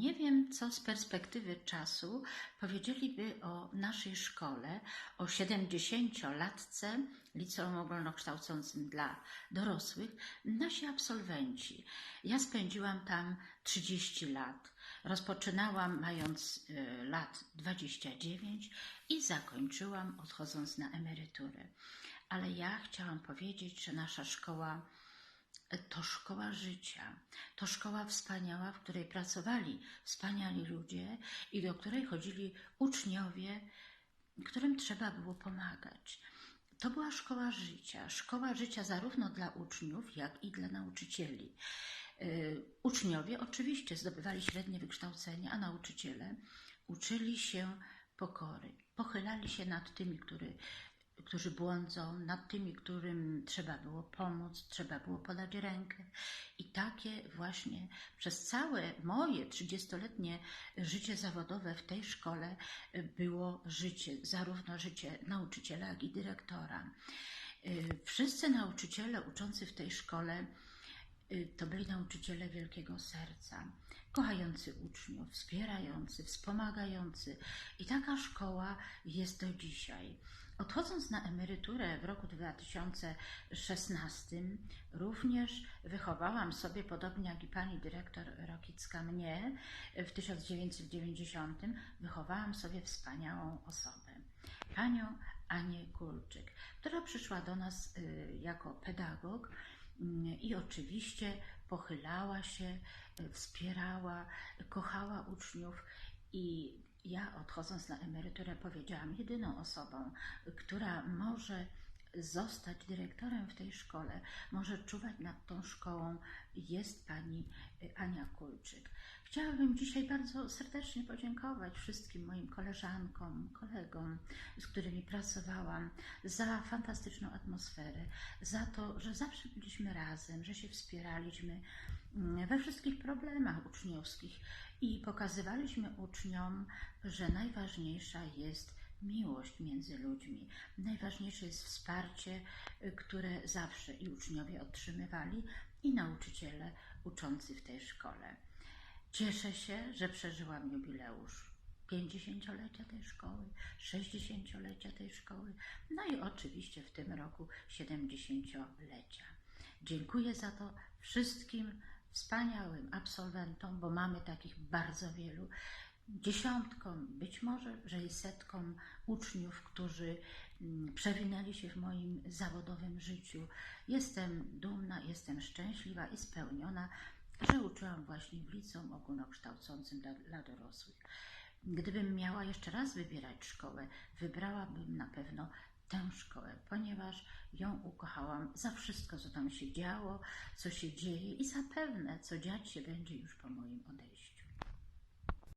Nie wiem, co z perspektywy czasu powiedzieliby o naszej szkole, o 70-latce liceum ogólnokształcącym dla dorosłych, nasi absolwenci. Ja spędziłam tam 30 lat. Rozpoczynałam mając y, lat 29 i zakończyłam odchodząc na emeryturę. Ale ja chciałam powiedzieć, że nasza szkoła to szkoła życia. To szkoła wspaniała, w której pracowali wspaniali ludzie i do której chodzili uczniowie, którym trzeba było pomagać. To była szkoła życia. Szkoła życia zarówno dla uczniów, jak i dla nauczycieli. Yy, Uczniowie oczywiście zdobywali średnie wykształcenie, a nauczyciele uczyli się pokory. Pochylali się nad tymi, który, którzy błądzą, nad tymi, którym trzeba było pomóc, trzeba było podać rękę. I takie właśnie przez całe moje 30-letnie życie zawodowe w tej szkole było życie, zarówno życie nauczyciela, jak i dyrektora. Yy, Wszyscy nauczyciele uczący w tej szkole y, to byli nauczyciele wielkiego serca, kochający uczniów, wspierający, wspomagający. I taka szkoła jest do dzisiaj. Odchodząc na emeryturę w roku 2016, również wychowałam sobie, podobnie jak i pani dyrektor Rokicka mnie, w 1990 wychowałam sobie wspaniałą osobę. Panią Anię Kulczyk, która przyszła do nas y, jako pedagog i oczywiście pochylała się, y, wspierała, kochała uczniów. I ja odchodząc na emeryturę powiedziałam jedyną osobą, która może zostać dyrektorem w tej szkole, może czuwać nad tą szkołą, jest pani y, Ania Kulczyk. Chciałabym dzisiaj bardzo serdecznie podziękować wszystkim moim koleżankom, kolegom, z którymi pracowałam, za fantastyczną atmosferę, za to, że zawsze byliśmy razem, że się wspieraliśmy mm, we wszystkich problemach uczniowskich i pokazywaliśmy uczniom, że najważniejsza jest miłość między ludźmi. Najważniejsze jest wsparcie, y, które zawsze i uczniowie otrzymywali, i nauczyciele uczący w tej szkole. Cieszę się, że przeżyłam jubileusz 50-lecia tej szkoły, 60-lecia tej szkoły, no i oczywiście w tym roku 70-lecia. Dziękuję za to wszystkim wspaniałym absolwentom, bo mamy takich bardzo wielu, dziesiątkom, być może, że setkom uczniów, którzy mm, przewinęli się w moim zawodowym życiu. Jestem dumna, jestem szczęśliwa i spełniona, że uczyłam właśnie w liceum ogólnokształcącym dla, dla dorosłych. Gdybym miała jeszcze raz wybierać szkołę, wybrałabym na pewno tę szkołę, ponieważ ją ukochałam za wszystko, co tam się działo, co się dzieje i zapewne, co dziać się będzie już po moim odejściu.